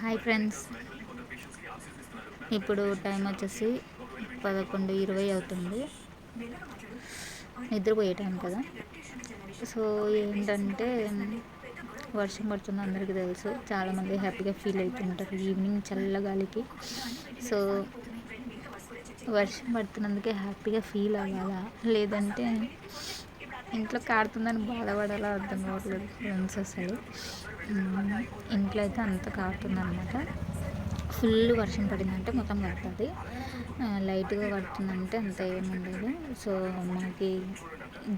Hi friends. ఇప్పుడు time వచ్చేసి పదకొండు ఇరవై అవుతుంది. నిద్రపోయే టైం కదా. సో ఏంటంటే వర్షం పడుతుంది అందరికీ తెలుసు. చాలామంది హ్యాపీగా ఫీల్ అవుతుంటారు ఈవినింగ్ చల్లగాలికి. సో వర్షం పడుతున్నందుకే హ్యాపీగా ఫీల్ అవ్వాలా? లేదంటే ఇంట్లో కారుతుందని బాధపడాలో అర్థం కావట్లేదు ఫ్రెండ్స్ అసలు. ఇంట్లో అయితే అంత కారుతుంది అనమాట ఫుల్ వర్షం పడిందంటే మొత్తం పడుతుంది. లైట్గా పడుతుందంటే అంత ఏముండదు సో మనకి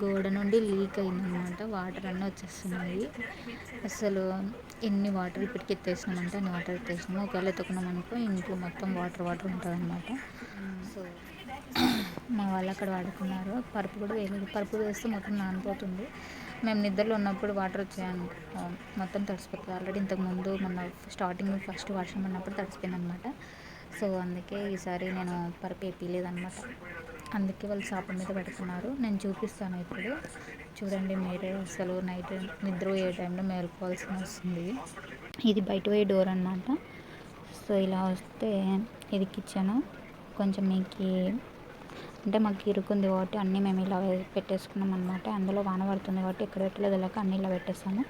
గోడ నుండి లీక్ అయిందనమాట వాటర్ అన్నీ వచ్చేస్తున్నాయి. అసలు ఎన్ని వాటర్ ఇప్పటికి ఎత్తేసినామంటే అన్ని వాటర్ ఎత్తేసినాము ఒకవేళ ఎత్తుకున్నాం అనుకో ఇంట్లో మొత్తం వాటర్ వాటర్ ఉంటుంది అనమాట సో మా వాళ్ళు అక్కడ వాడుకున్నారు. పరుపు కూడా వేయలేదు. పరుపు వేస్తే మొత్తం నానిపోతుంది. మేము నిద్రలో ఉన్నప్పుడు వాటర్ వచ్చాయను మొత్తం తడిసిపోతుంది. ఆల్రెడీ ఇంతకుముందు మొన్న స్టార్టింగ్ ఫస్ట్ వర్షం ఉన్నప్పుడు తడిసిపోయింది అనమాట సో అందుకే ఈసారి నేను పరుపు వేయలేదన్నమాట అందుకే వాళ్ళు షాప్ మీద పెడుతున్నారు. నేను చూపిస్తాను ఇప్పుడు. చూడండి మీరే అసలు నైట్ నిద్ర పోయే టైంలో మేలుకోవాల్సి వస్తుంది. ఇది బయట పోయే డోర్ అనమాట సో ఇలా వస్తే ఇది కిచెను కొంచెం మీకు అంటే మాకు ఇరుకుంది కాబట్టి అన్నీ మేము ఇలా పెట్టేసుకున్నాం అనమాట అందులో వాన పడుతుంది కాబట్టి ఎక్కడ పెట్టలేదు. వెళ్ళాక అన్నీ ఇలా పెట్టేస్తాము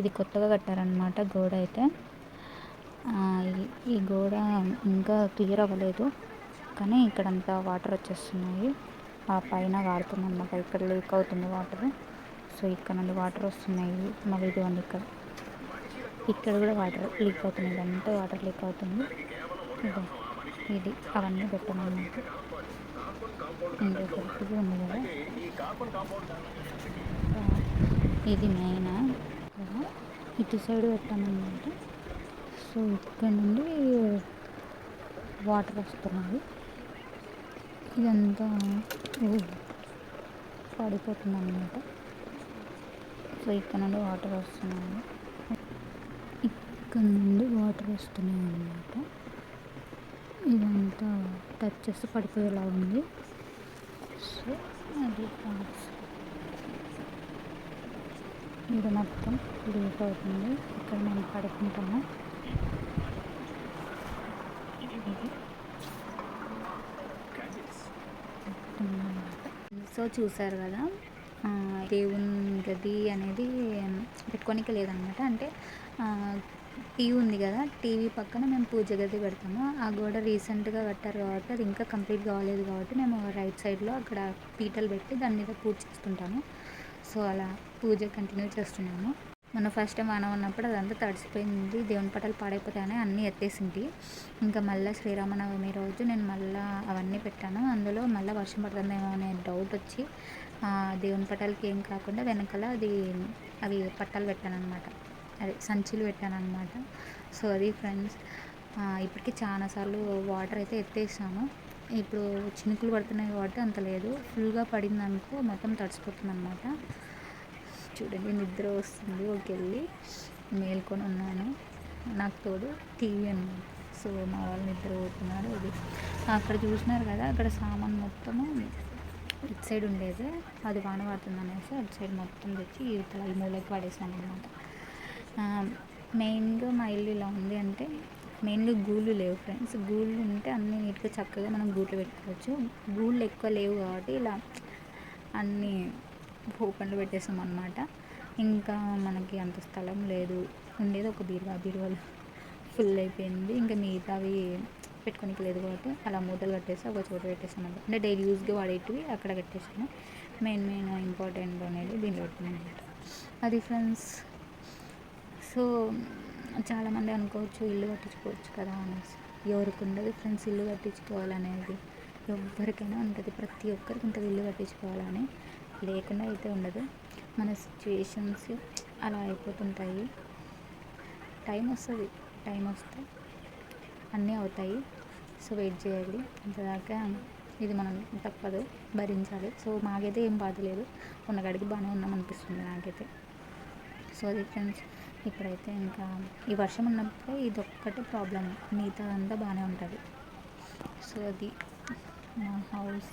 ఇది కొత్తగా కట్టారనమాట గోడ అయితే. ఈ గోడ ఇంకా క్లియర్ అవ్వలేదు. కానీ ఇక్కడంతా వాటర్ వచ్చేస్తున్నాయి. ఆ పైన వాడుతుంది అనమాట ఇక్కడ లీక్ అవుతుంది వాటర్. సో ఇక్కడ నుండి వాటర్ వస్తున్నాయి. మళ్ళీ ఇది ఉంది ఇక్కడ. ఇక్కడ కూడా వాటర్ లీక్ అవుతుంది ఇదంతా వాటర్ లీక్ అవుతుంది. ఇది అవన్నీ పెట్టామన్నమాట. ఇంకొకటి ఉంది కదా. ఇది మెయిన్ ఇటు సైడ్ పెట్టామన్నమాట. సో ఇక్కడ నుండి వాటర్ వస్తున్నాయి ఇదంతా పడిపోతుంది అన్నమాట సో ఇక్కడ నుండి వాటర్ వస్తున్నాయి. ఇక్కడ నుండి వాటర్ వస్తున్నాయి అన్నమాట ఇదంతా టచ్ చేస్తే పడిపోయేలా ఉంది. సో అది ఇది మొత్తం లీక్ అవుతుంది. ఇక్కడ మేము పడుకుంటాము. సో చూసారు కదా దేవుని గది అనేది పెట్టుకోనికి లేదనమాట. అంటే టీవీ ఉంది కదా టీవీ పక్కన మేము పూజ గది పెడతాము. ఆ గోడ రీసెంట్గా కట్టారు కాబట్టి అది ఇంకా కంప్లీట్ కాలేదు కాబట్టి మేము రైట్ సైడ్లో అక్కడ పీటలు పెట్టి దాని మీద పూజ చేస్తుంటాము. సో అలా పూజ కంటిన్యూ చేస్తున్నాము. మొన్న ఫస్ట్ టైం వాన ఉన్నప్పుడు అదంతా తడిసిపోయింది దేవుని పటాలు పాడైపోతాయని అన్నీ ఎత్తేసింది. ఇంకా మళ్ళీ శ్రీరామనవమి రోజు నేను మళ్ళీ అవన్నీ పెట్టాను. అందులో మళ్ళీ వర్షం పడుతుందేమో అనే డౌట్ వచ్చి దేవుని పటాలకి ఏం కాకుండా వెనకాల అది అవి పట్టాలు పెట్టాను అనమాట అదే సంచులు పెట్టాను అనమాట సో అది ఫ్రెండ్స్ ఇప్పటికి చాలాసార్లు వాటర్ అయితే ఎత్తేసాను ఇప్పుడు చినుకులు పడుతున్నాయి కాబట్టి అంత లేదు. ఫుల్గా పడింది అనుకో మొత్తం తడిచిపోతుంది అనమాట చూడండి నిద్ర వస్తుంది వెళ్ళి మేల్కొని ఉన్నాను. నాకు తోడు టీవీ అనమాట సో మా వాళ్ళు నిద్ర పోతున్నారు ఇది అక్కడ చూసినారు కదా అక్కడ సామాన్ మొత్తము ఇటు సైడ్ ఉండేది. అది వాన పడుతుంది అనేసి అటు సైడ్ మొత్తం తెచ్చి ఇతల ఈ మూలకి పడేసాను అనమాట మెయిన్గా మా ఇల్లు ఇలా ఉంది అంటే మెయిన్గా గూళ్ళు లేవు ఫ్రెండ్స్. గూళ్ళు ఉంటే అన్నీ నీట్గా చక్కగా మనం గూట్లు పెట్టుకోవచ్చు. గూళ్ళు ఎక్కువ లేవు కాబట్టి ఇలా అన్నీ ఓపెన్లో పెట్టేసాం అనమాట ఇంకా మనకి అంత స్థలం లేదు. ఉండేది ఒక బీరువా. బీరువాలు ఫుల్ అయిపోయింది. ఇంకా మిగతావి పెట్టుకోనికి లేదు కాబట్టి అలా మూతలు కట్టేసి ఒక చోట పెట్టేసాను అంటే డైలీ యూజ్గా వాడేటివి అక్కడ కట్టేసాను మెయిన్ మెయిన్ ఇంపార్టెంట్ అనేది దీంట్లో పెట్టుకున్నాను అనమాట అది ఫ్రెండ్స్ సో చాలామంది అనుకోవచ్చు ఇల్లు కట్టించుకోవచ్చు కదా అనేసి. ఎవరికి ఉండదు ఫ్రెండ్స్ ఇల్లు కట్టించుకోవాలనేది. ఎవరికైనా ఉంటుంది. ప్రతి ఒక్కరికి ఉంటుంది ఇల్లు కట్టించుకోవాలని. లేకుండా అయితే ఉండదు. మన సిచ్యువేషన్స్ అలా అయిపోతుంటాయి. టైం వస్తుంది. టైం వస్తే అన్నీ అవుతాయి. సో వెయిట్ చేయాలి అంతదాకా ఇది మనం తప్పదు. భరించాలి. సో మాకైతే ఏం బాధ లేదు. ఉన్నగాడికి బాగానే ఉన్నాం అనిపిస్తుంది నాకైతే. సో అది ఫ్రెండ్స్ ఇప్పుడైతే ఇంకా ఈ వర్షం ఉన్నప్పుడు ఇది ఒక్కటే ప్రాబ్లం మిగతా అంతా బాగానే ఉంటుంది. సో అది మా హౌస్